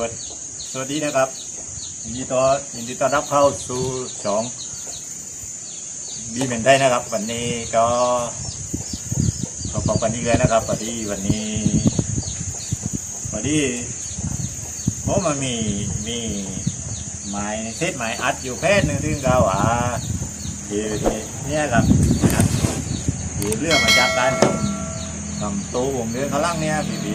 วัสดีสวัสดีนะครับยินดีต้อนยินดีต้อนรับเข้าสู่สองบีเมนได้นะครับ วันนี้ก็ขอขอบคุณอีกเลยนะครับพอดีวันนี้พอดีผมมันมีมีไม้เซตไม้อัดอยู่แค่หนึ่งซึ่งก็ว่าที่ที่เนี่ยครับอัดที่เรื่องมาจากการทำทำตัววงเดือนข้าล่างเนี่ยบีบี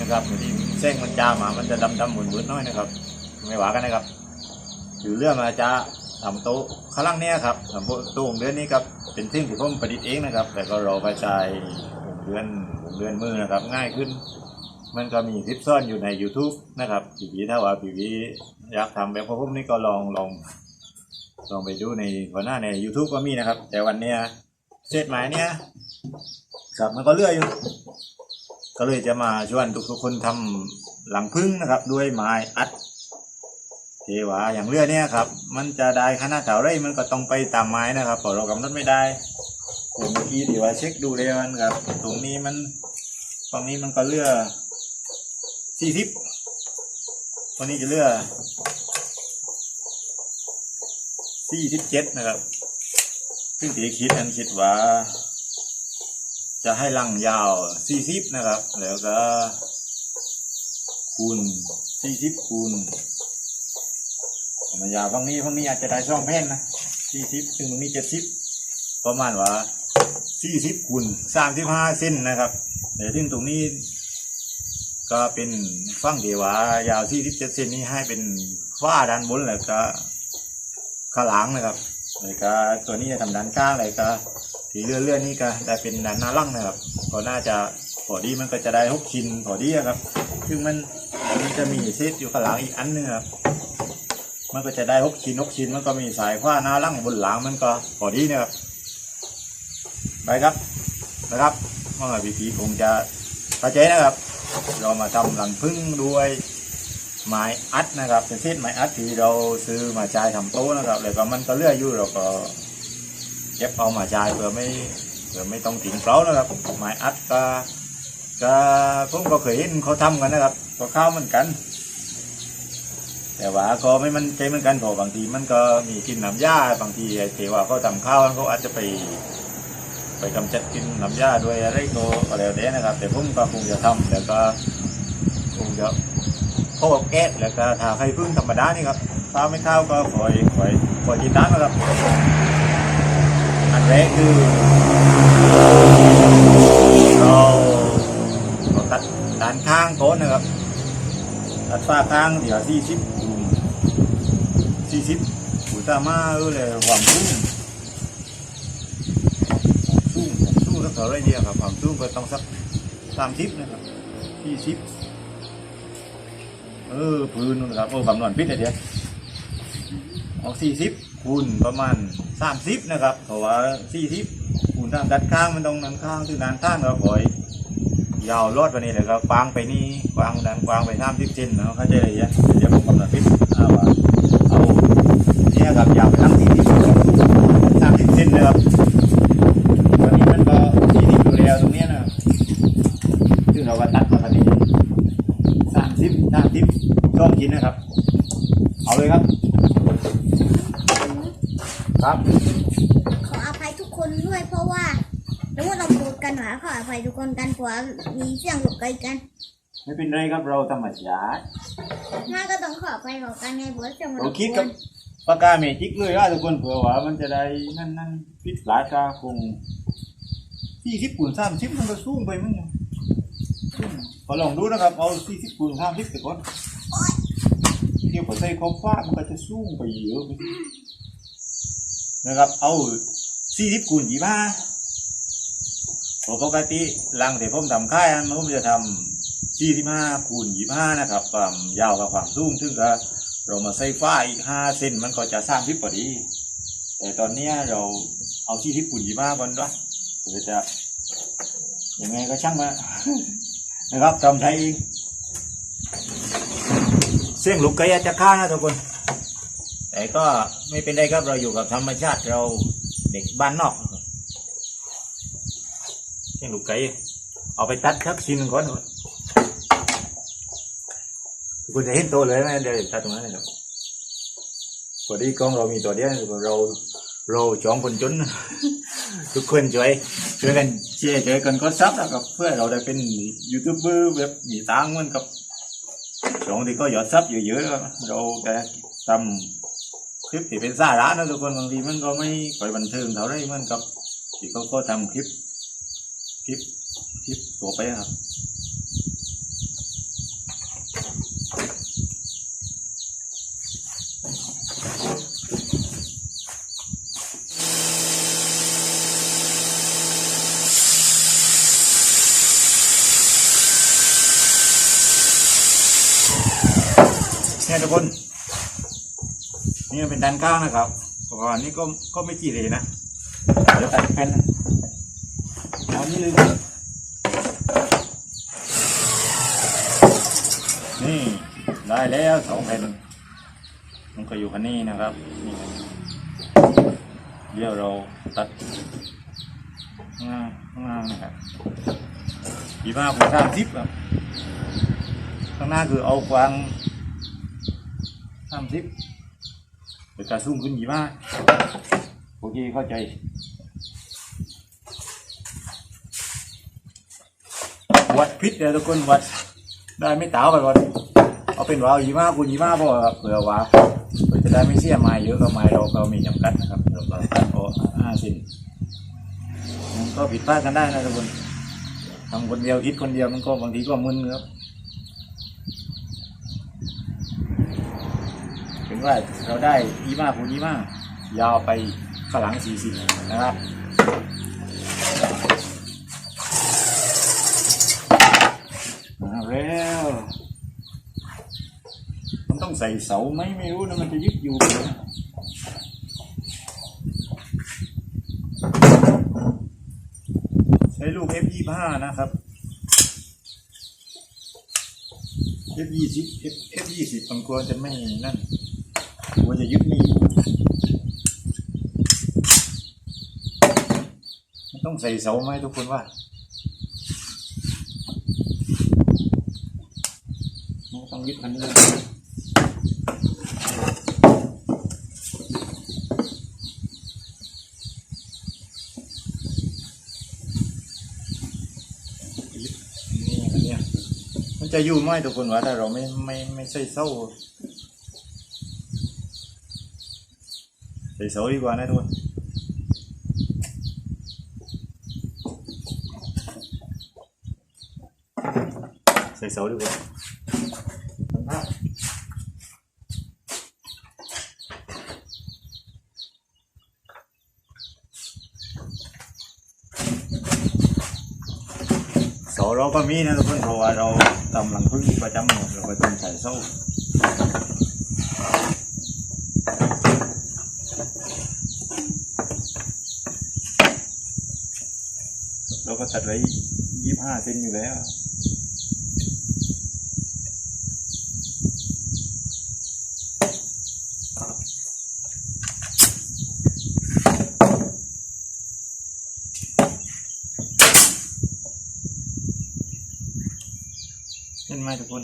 นะครับบางทีเส้นมันจามา มันจะดำดำหมุนหมุนน้อยนะครับ ไม่หวากันนะครับอยู่เรื่องมาจะทำโต๊ะข้างล่างเนี้ยครับทำโต๊ะวงเดือนนี้ครับเป็นสิ่งที่ผมประดิษฐ์เองนะครับ แต่ก็ราไปใช้วงเดือนวงเดือนมือนะครับ ง่ายขึ้น มันก็มีคลิปซ่อนอยู่ใน YouTube นะครับผีผีถ้าว่าผีผีอยากทำแบบพวกผมนี่ก็ลองลองลองไปดูในหัวหน้าใน YouTube ก็มีนะครับ แต่วันเนี้ยเศษไม้เนี้ยครับมันก็เลื่อยอยู่ ก็เลยจะมาชวนทุกๆคนทำหลังพึ่งนะครับ ด้วยไม้อัดเทวาอย่างเรือเนี่ยครับ มันจะได้ขนาดเท่าไรมันก็ต้องไปตามไม้นะครับเพราะเรากำหนดไม่ได้ผมเมื่อกี้ดีว่าเช็คดูเลยมันครับ ตรงนี้มันฝั่งนี้มันก็เรือสี่สิบฝั่งนี้จะเรือสี่สิบเจ็ดนะครับซึ่งตีคิดนั้นคิดว่า จะให้ลังยาว40นะครับ แล้วก็ คูณ40คูณมันยาวฝั่งนี้ฝั่งนี้อาจจะได้ช่องแผ่นนะ40ซึ่งตรงนี้70ประมาณว่า40คูณ35เส้นนะครับแต่ซึ่งตรงนี้ก็เป็นฟั่งเดียวว่ายาว47เส้นนี้ให้เป็นฝ้าด้านบนแล้วก็ข้างหลังนะครับแล้วก็ตัวนี้จะทำด้านข้างเลยก็ สีเลื่อนเลื่อนๆนี่ก็ได้เป็นด้านหน้าล่างนะครับก็น่าจะพอดีมันก็จะได้หกชิ้นพอดีครับ ซึ่งมันมันจะมีเซตอยู่ข้างหลังอีกอันหนึงครับมันก็จะได้หกชิ้นหกชิ้นมันก็มีสายขว้าหน้าล่างบนหลังมันก็พอดีนะครับไปครับนะครับเมื่อพี่พีคงจะเข้าใจนะครับ เรามาทำหลังพึ่งด้วยไม้อัดนะครับเป็นเศษไม้อัดที่เราซื้อมาใช้ทำโต๊ะนะครับแล้วก็มันก็เลื่อยอยู่เราก็ เก็บเอามาจ่ายเพื่อไม่เพื่อไม่ต้องทิ้งเปล่านะครับไม้อัดก็ก็ผมก็เคยเห็นเขาทำกันนะครับก็ข้าวเหมือนกัน แต่ว่าก็ไม่มันใจเหมือนกันเพราะบางทีมันก็มีกินน้ำยาบางทีไอ้เทว่าเขาทำข้าวเขาอาจจะไป ไปกำจัดกินน้ำยาด้วยอะไรก็ก็แล้วแต่นะครับ แต่ผมก็คงจะทำแต่ก็คงจะเขากับแก๊สแล้วก็ทาไข่พึ่งธรรมดานี่ครับข้าไม่ข้าวก็คอยคอยคอยติดตามนะครับ แรกคือเราเราตัดด้านข้างโต๊ะนะครับ ตัดฝ้าข้างเดี๋ยวสี่สิบสี่สิบคูณตามาเออเลยความสูงสูงสูงสักเท่าไรเดียวครับความสูงก็ต้องสักสามสิบนะครับสี่สิบเออพื้นนะครับเออคำนวณพิษเลยเดียวออกสี่สิบคูณประมาณ สามสิบนะครับเพราะว่าสี่สิบคูณทางด้านข้างมันตรงด้านข้างที่ด้านข้างเราปล่อยยาวรอดไปนี่เลยก็กว้างไปนี่วางด้านวางไปสามสิบเซนเนาะเข้าใจเลยเนี่ยเดี๋ยวผมกำหนดพิษเอาเอาเนี่ยครับยาวไปทั้งสี่สิบสามสิบเซนนะครับตอนนี้มันก็สี่สิบอยู่แล้วตรงเนี้ยนะซึ่งเราก็ตัดมาคันนี้สามสิบสามสิบสองชิ้นนะครับ เอาเลยครับ ครับขออภัยทุกคนด้วยเพราะว่าแล้วว่าเราพูดกันหนาขออภัยทุกคนกันเพราะว่ามีเสียงหลบไกลกันไม่เป็นไรครับเราธรรมชาติถ้าก็ต้องขออภัยขอกันไงเพราะว่าเสียงมันเราคิดกับปากกาเมจิกเลยว่าทุกคนเผื่อว่ามันจะได้นั่นนั่นพิษหลายกาคงสี่สิบคูณสามสิบมันก็สูงไปมั้งเนี่ยขอลองดูนะครับเอาสี่สิบคูณสามสิบไปก่อนเที่ยวพอใส่ข้าวฟ้ามันก็จะสูงไปเยอะไป นะครับ เอาสี่สิบคูณยี่ห้าปกติหลังที่ผมทำค่ายมันผมจะทำสี่สิบห้าคูณยี่ห้านะครับความยาวกับความสูงซึ่งก็เรามาใส่ฝ้าอีกห้าเซนมันก็จะสร้างทิพพอดี แต่ตอนนี้เราเอาที่ทิพคูณยี่ห้าก่อนด้วยเพื่อจะยังไงก็ช่างมานะครับทำใช้เองเสียงลูกไก่จะข้านะทุกคน แต่ก็ไม่เป็นไรครับเราอยู่กับธรรมชาติเราเด็กบ้านนอกเสียงลูกไก่เอาไปตัดทักชิ้นงก่อนคุณจะเห็นโตเลยไหมเดี๋ยวตัดตรงนั้นเลยครับพอดีกล้องเรามีตัวเดียวเราเราสองคนจน ทุกคนช่วยช่วยกันเชียร์ช่วยกันก็ซับนะครับเพื่อเราได้เป็นยูทูบเบอร์แบบมีตังค์เหมือนกับสองที่ก็หยอดซับเยอะๆเราจะทำ ลิปที่เป็นสาระนะทุกคนบางทีมันก็ไม่ค่อยบันเทิงเท่าไรมือนกับที่เขาก็ทำคลิป คลิป คลิปตัวไปครับเนี่ยทุกคน นี่เป็นด้านข้างนะครับเพระว่าอันนี้ก็ก็ไม่จีเลยนะเดี๋ยวตัดแผ่นเอานี่เลยนี่ได้แล้วสองแผ่นมันก็อยู่คันนี้นะครับนี่เดี๋ยวเราตัดข้างล่างข้างล่างนะครับยี่ห้าคูณสามสิบครับข้างหน้าคือเอากวางสามสิบ เดี๋ยวจะซูมขึ้นยี่ห้าโอเคเข้าใจวัดพิษเลยทุกคนวัดได้ไม่เต๋าไปก่อนเอาเป็นว่าเอายี่ห้าคูณยี่ห้าพอเผื่อว่าเผื่อจะได้ไม่เสียไม้เยอะก็ไม้เราก็มีจำกัดนะครับเราตัดเอาห้าสิบมันก็ผิดพลาดกันได้นะทุกคนทำคนเดียวคิดคนเดียวมันก็บางทีก็มึนครับ ถึง ว่าเราได้ยี่ห้าคูณยี่ห้ายาวไปข้างหลังสี่สิบนะครับมาแล้วมันต้องใส่เสาไหมไม่รู้นะมันจะยึดอยู่ใช้ลูก F ยี่ห้านะครับ F ยี่สิบ F F ยี่สิบมันกลัวจะไม่นั่น กลัวจะยึดม่อยู่มันต้องใส่เสาไหมทุกคนว่ามันต้องยึดมันเลยยึดนี่อันเนี้ยมันจะอยู่ไหมทุกคนว่าถ้าเราไม่ไม่ไม่ใส่เส้า ก็มีนะทุกคนเพราะว่าเราทำหลังพึ่งประจำหมด เราก็ตัดไว้ยี่ห้าเซนอยู่แล้วเห็นไหมทุกคน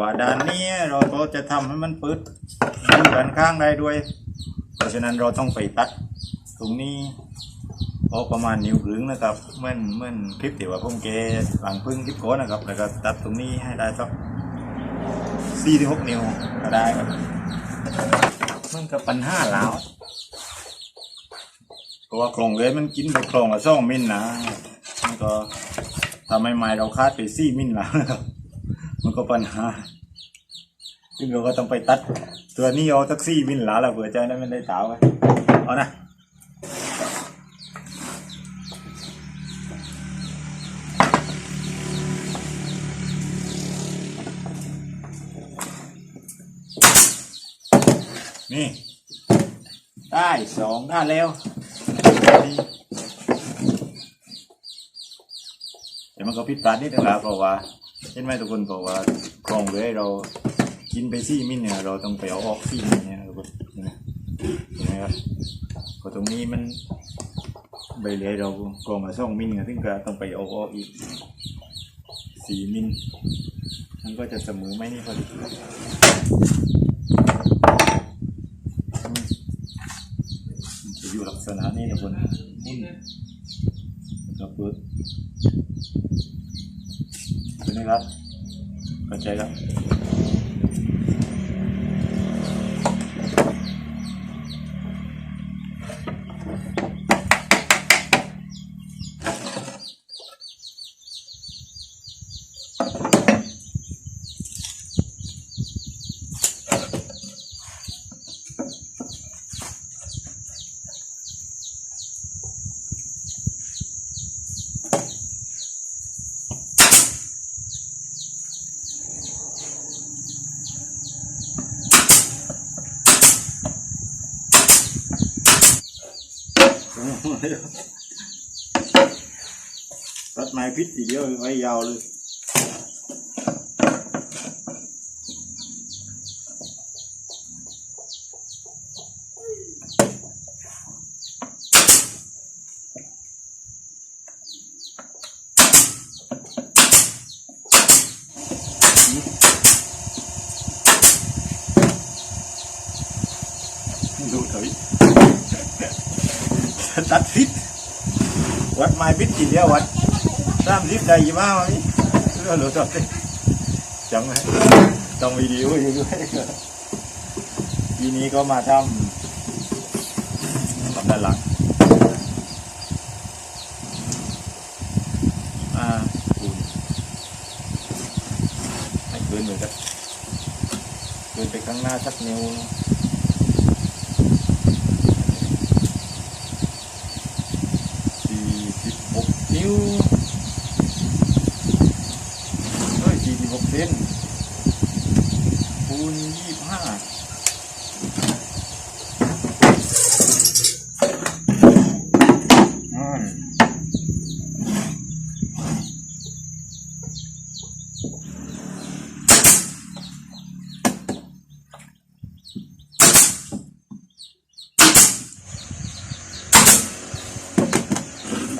ว่าด้านนี้เราก็จะทำให้มันปืดดูด้านข้างได้ด้วย เพราะฉะนั้นเราต้องไปตัดตรงนี้พอประมาณนิ้วครึ่งนะครับเมื่อนเมื่อนคลิปที่ว่าผมเกหลังพึ่งคลิปโค้นะครับ แล้วก็ตัดตรงนี้ให้ได้สักสี่ถึงหกนิ้วก็ได้ครับมันก็ปัญหาแล้วเพราะว่าโครงเลยมันกินไปโครงละสองมิลนะมันก็ทำให้ไม้เราคาดไปสี่มิลแล้วนะครับ มันก็ปัญหาซึ่งเราก็ต้องไปตัด ตัวนี้เอาแท็กซี่มิลหลาละเผื่อใจนั้นมันได้สาวไว้เอานะนี่ ได้สองด้านแล้วแต่มันก็ผิดพลาดนิดนึงครับเพราะว่า เห็นไหมทุกคนเพราะว่าคลองเลยเรากินไปซี่มิลเนี่ยเราต้องไปเอาออกซี่มิลเนี่ยนะทุกคนเห็นไหมเห็นไหมครับเพราะตรงนี้มันใบเหลยเรากรองมาสองมิลเนี่ยถึงก็ต้องไปเอาออกอีกสี่มิลมันก็จะเสมอไหมนี่พอดีจะอยู่ลักษณะนี้นะคนหุ้นกระเปิดเป็นไง ครับเข้าใจครับตัดไม้พิษ ทีเดียวไว้ยาวเลยดูเถอะตัดพิษวัดไม้พิษทีเดียววัด สามสิบได้ยี่มาไหมเรื่องหลุดออกไปจังไหมต้องวิดีโออยู่ด้วยทีนี้ก็มาทำทำด้านหลังอ่าคูณให้คืนเหมือนกันคืนไปข้างหน้าสักนิ้วสี่สิบหกนิ้ว เฮ้ยสี่สิบหกเซนคูณยี่ห้าอืม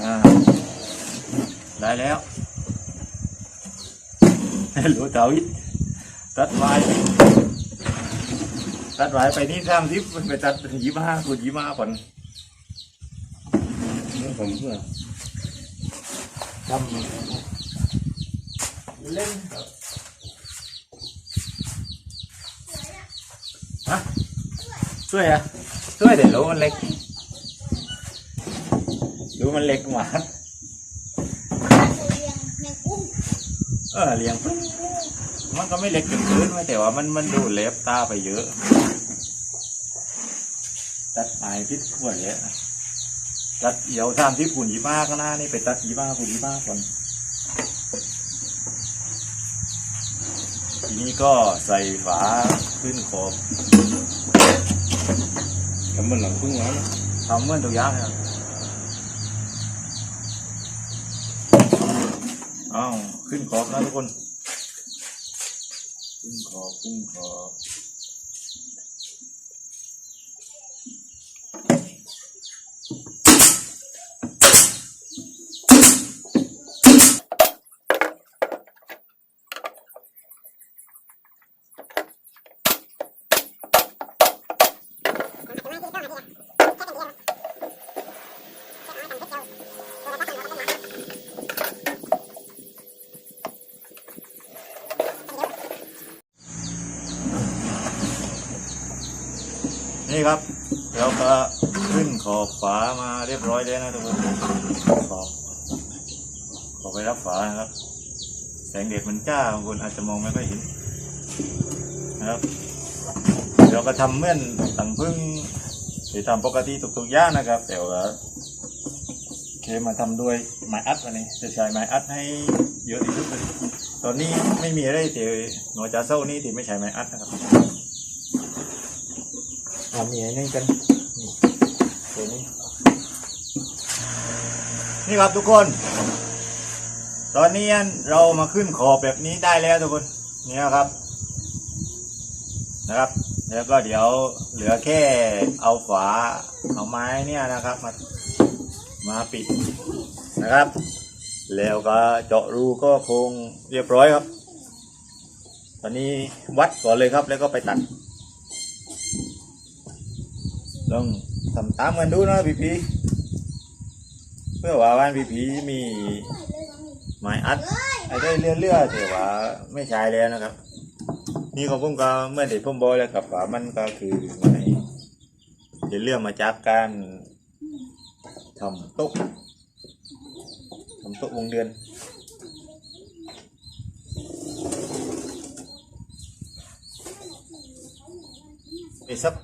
อ่า ได้แล้วรู้เต่าอีกตัดไม้ตัดไม้ไปนี่สามสิบไปตัดยี่ห้าคูณยี่ห้าก่อนนี่ผมเพื่อทำเล่นครับฮะช่วยอะช่วยเดี๋ยวรู้มันเล็กรู้มันเล็กมาก เลี้ยงแมงกุ้ง เออเลี้ยงปุ๊บมันก็ไม่เล็กจนเกินไว้แต่ว่ามันมันดูเล็บตาไปเยอะ ตัดไม้พิษขวดเลยตัดเอี่ยวตามที่ขุนยี่บ้าข้างหน้านี่ไปตัดยี่บ้าขุนยี่บ้าก่อนทีนี้ก็ใส่ฝาขึ้นขอบทำเหมือนหลังพึ่งแล้วนะทำเหมือนตัวอย่างนะครับอ้าว ขึ้นขอบนะทุกคน ขึ้นขอบขึ้นขอบ นี่ครับเราก็ขึ้นขอบฝามาเรียบร้อยแล้วนะทุกคนขอบขอไปรับฝานะครับ แสงแดดมันจ้าบางคนอาจจะมองไม่ค่อยเห็นนะครับเราก็ทำเหมื่อนตังพึ่งหรือทำปกติทุกๆย่างนะครับแต่ว่าเคมาทำด้วยไม้อัดวันนี้ จะใช้ไม้อัดให้เยอะที่สุดเลยตอนนี้ไม่มีอะไรแต่หน่วยจาเศร้านี่ที่ไม่ใช้ไม้อัดนะครับ ทำยังไงนี่กันตัวนี้นี่ครับทุกคน ตอนนี้เรามาขึ้นขอบแบบนี้ได้แล้วทุกคนเนี่ยครับ นะครับ แล้วก็เดี๋ยวเหลือแค่เอาฝาเอาไม้เนี่ยนะครับ มามาปิดนะครับ แล้วก็เจาะรูก็คงเรียบร้อยครับ ตอนนี้วัดก่อนเลยครับแล้วก็ไปตัด ลองทำตามกันดูนะพี่พีเพื่อว่าบ้านพี่พีมีไม้อัดไอ้ได้เลื่อนเลื่อๆแต่ว่าไม่ใช้แล้วนะครับ นี่ของผมก็เมื่อเด็กผมบอกแล้วครับว่ามันก็คือไม้เดี๋ยวเรื่องมาจากการทำโต๊ะทำโต๊ะวงเดือนไอ้ซับ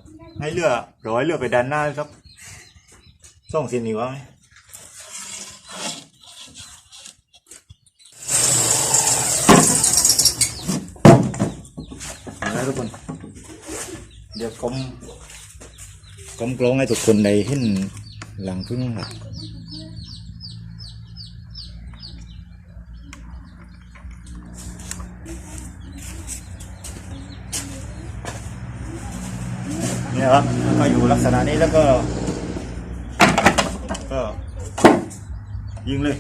ให้เลือร้อยเลือไปด้านหน้าครับส่งเส้นนี้วะไหมนะทุกคน เดี๋ยวกลมกลมกลองให้ทุกคนได้เห็นหลังพึ่งหลัก เนี่ยครับก็อยู่ลักษณะนี้แล้วก็ ก็ยิงเลย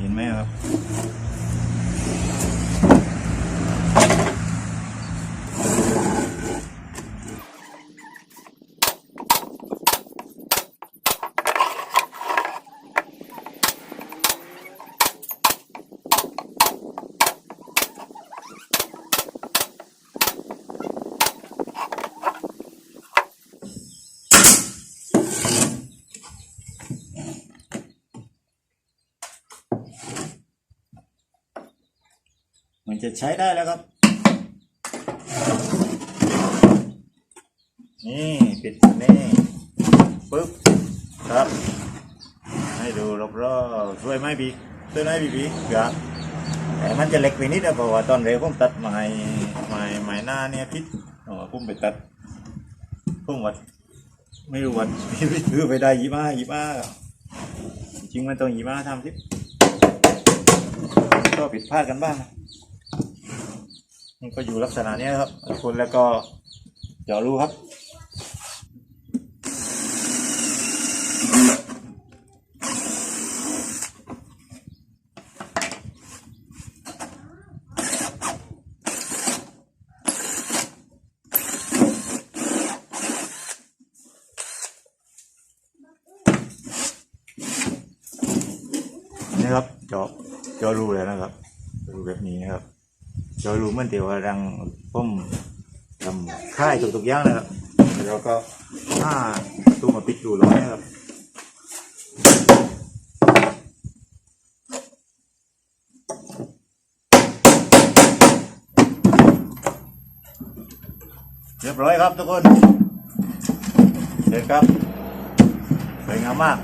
เห็นไหมครับ จะใช้ได้แล้วครับ นี่ปิดนี่ปึ๊บครับ ให้ดูรอบๆช่วยไหมพี่ช่วยไหมพี่พี่ครับแต่มันจะเล็กไปนิดนะเพราะว่าตอนเร็วผมตัดไม้ไม้ไม้หน้าเนี่ยพิษอ๋อผมไปตัดผมวัดไม่รู้วัดพี่ถือไปได้ยี่ห้ายี่ห้าจริงมันต้องยี่ห้าทำสิก็ผิดพลาดกันบ้าง นะนี่ก็อยู่ลักษณะนี้ครับคนแล้วก็เดี๋ยวรู้ครับนี่ครับเจาะเจาะรูเลยนะครับรูแบบนี้นะครับ เรารู้มันเดี๋ยวว่ารังผมทำค่ายทุกๆอย่างนะครับแล้วก็ห้าตัวมาปิดอยู่ร้อยนะครับเรียบร้อยครับทุกคนเสร็จครับสวยงามมาก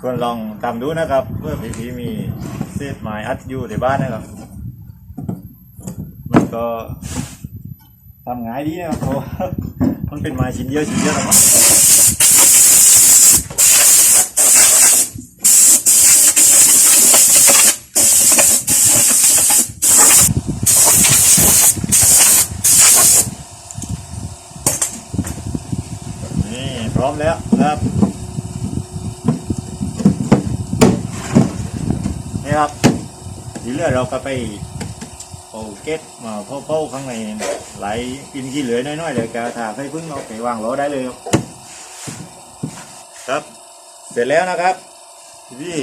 ควรลองทำดูนะครับเพื่อพี่ๆมี เศษไม้อัดอยู่ในบ้านนะครับ มันก็ทำง่ายดีนะครับเพราะมันเป็นไม้ชิ้นเดียวชิ้นเดียวนะครับนี่พร้อมแล้วครับ นี่ครับ ทีเรือเราก็ไปเอาเก็ตมาเผาๆข้างในไหลกินขี้เหลือน้อยๆเดี๋ยวแกถาให้พึ่งเอาไปวางรอได้เลยครับครับ เสร็จแล้วนะครับพี่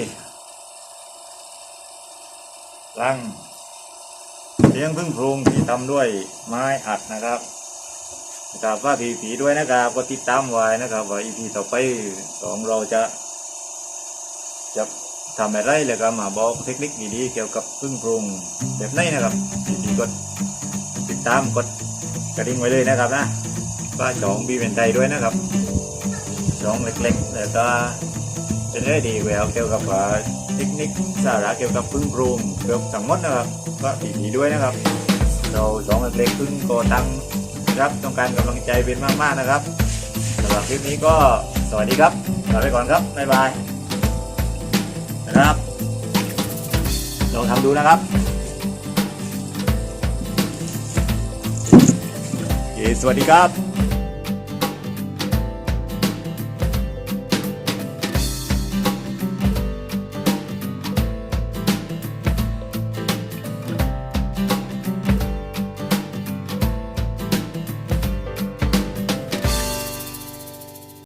ลังเลี้ยงพึ่งโพรงที่ทำด้วยไม้อัดนะครับนะครับว่าผีผีด้วยนะครับก็ติดตามไว้นะครับ ว่าอีพีต่อไปของเราจะจะ ทำอะไรเลยก็มาบอกเทคนิคดีๆเกี่ยวกับพึ่งปรุงแบบนี้นะครับดีๆกดติดตามกดกระดิ่งไว้เลยนะครับนะป้าจองบีเป็นไทยด้วยนะครับจองเล็กๆแล้วก็จะได้ดีแววเกี่ยวกับเทคนิคสาระเกี่ยวกับพึ่งปรุงเกี่ยวกับทั้งหมดนะครับก็ดีๆด้วยนะครับ เราจองเล็กๆพึ่งก็ตั้งครับต้องการกำลังใจเป็นมากๆนะครับสำหรับคลิปนี้ก็สวัสดีครับลาไปก่อนครับบ๊ายบาย นะครับลองทำดูนะครับสวัสดีครับ